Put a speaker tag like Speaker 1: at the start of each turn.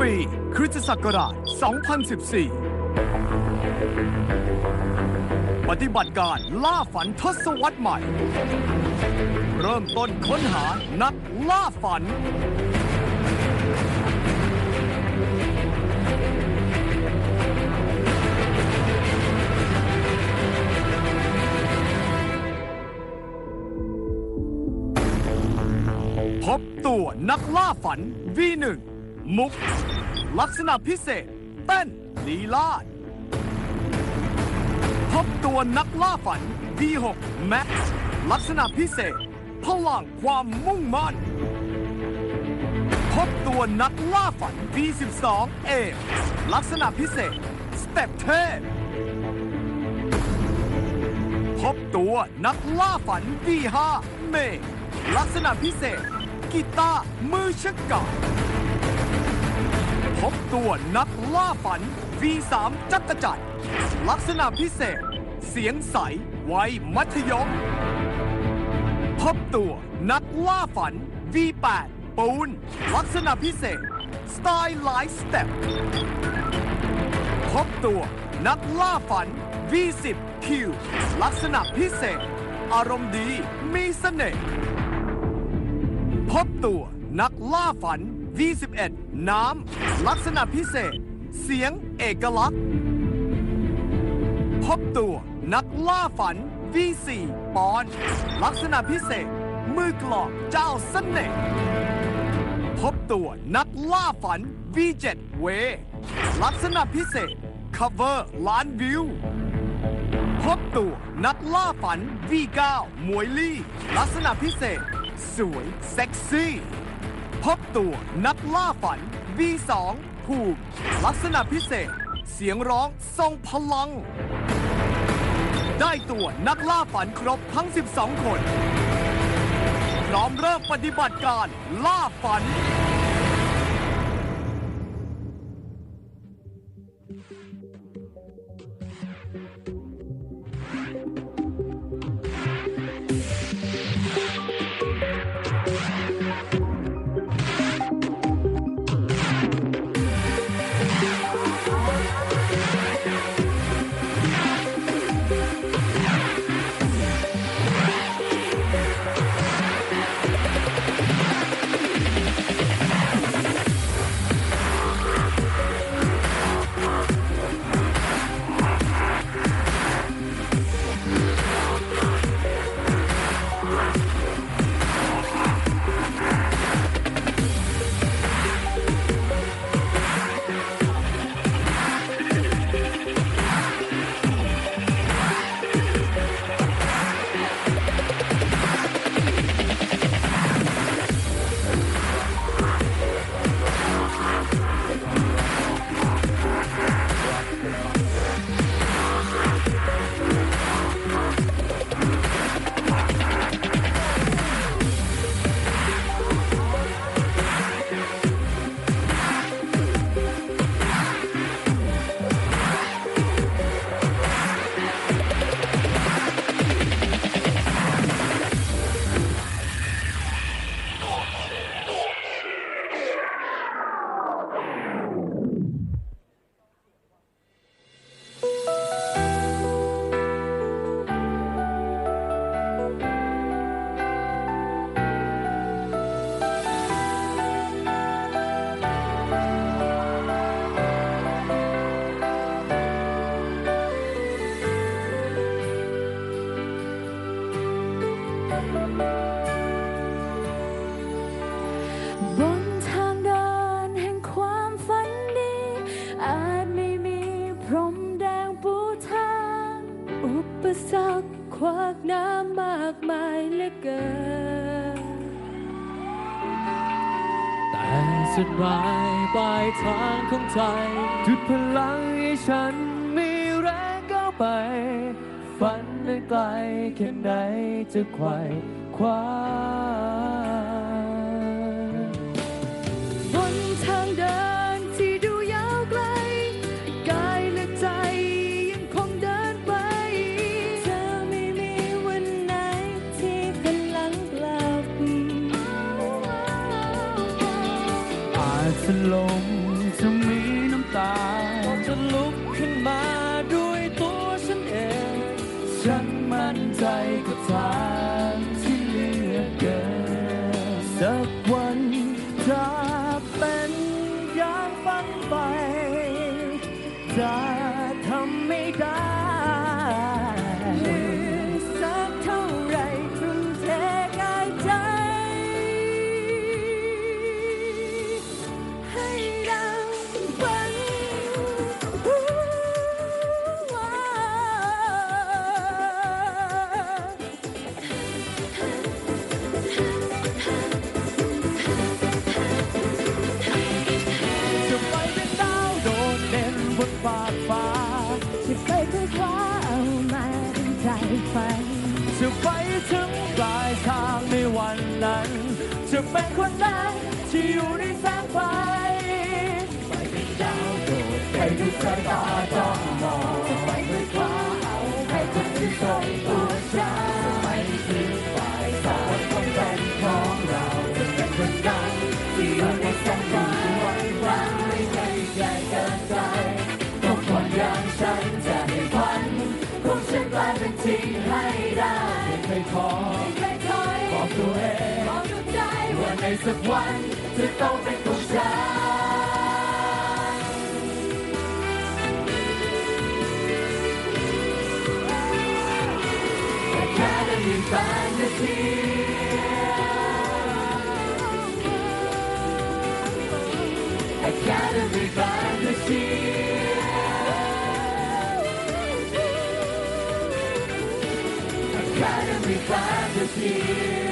Speaker 1: ปี คริสตศักราช 2014 ปฏิบัติการล่าฝันทศวรรษใหม่ เริ่มต้นค้นหานักล่าฝัน พบตัวนักล่าฝัน V1 มุก ลักษณะพิเศษ เต้นลีลาดพบตัวนักล่าฝัน V6 Max ลักษณะพิเศษ พลังความมุ่งมั่น พบตัวนักล่าฝัน V12 A ลักษณะพิเศษ สเต็ปเทพพบตัวนักล่าฝัน V5 เม ลักษณะพิเศษ กีตาร์มือชะกา พบตัวนักล่าฝัน V3 จักรจัดลักษณะพิเศษ เสียงใส วัยมัธยม พบตัวนักล่าฝัน V8 ปูน ลักษณะพิเศษ สไตล์ไลฟ์สเต็ปพบตัวนักล่าฝัน V10 คิวลักษณะพิเศษ อารมณ์ดีมีเสน่ห์พบตัวนักล่าฝัน V11 น้ำ ลักษณะพิเศษ เสียงเอกลักษณ์ พบตัวนักล่าฝัน V4 ปอน ลักษณะพิเศษ มือกลองเจ้าเสน่ห์พบตัวนักล่าฝัน V7 เว ลักษณะพิเศษ cover ล้านวิว พบตัวนักล่าฝัน V9 มวยลี่ ลักษณะพิเศษ สวย เซ็กซี่ พบตัวนักล่าฝัน V2 ผูกลักษณะพิเศษ เสียงร้องทรงพลัง ได้ตัวนักล่าฝันครบทั้ง 12 คน พร้อมเริ่มปฏิบัติการล่าฝัน
Speaker 2: บนทางเดินแห่งความฝันดีอาจไม่มีพรมแดงปูทาง อุปสรรคขวากน้ำมากมายเหลือเกิน
Speaker 3: แต่สุดหมายปลายทางของใจ จุดพลังให้ฉันมีแรงก้าวไป ฝันนั้นไกลแค่ไหนจะไขว่คว้า
Speaker 2: อ
Speaker 3: ย่าันนั้น จะ
Speaker 2: เป็
Speaker 3: น
Speaker 2: คนนั้น
Speaker 3: ที่อยู่ในแสงไฟไปเป็นดาวโดดเด่นทุกสายตาจ้องมองจะไปค้นคว้าเอาให้คนที่ตรงตัวฉันจะไปถึงปลายทางต้องเป็นของเราจะเป็นคนนั้นที่อยู่ในแสงไฟวันวันไม่ใช่ใหญ่เกินไปต้องคนอย่างฉันจะให้ฝันของฉันกลายเป็นจริงให้ได้ไม่เคยขอ ตัวเอง
Speaker 2: บอกดวงใจ
Speaker 3: ว่าในสักวันจะต้องเป็นของฉัน Academy Fantasy Academy Fantasy Academy Fantasy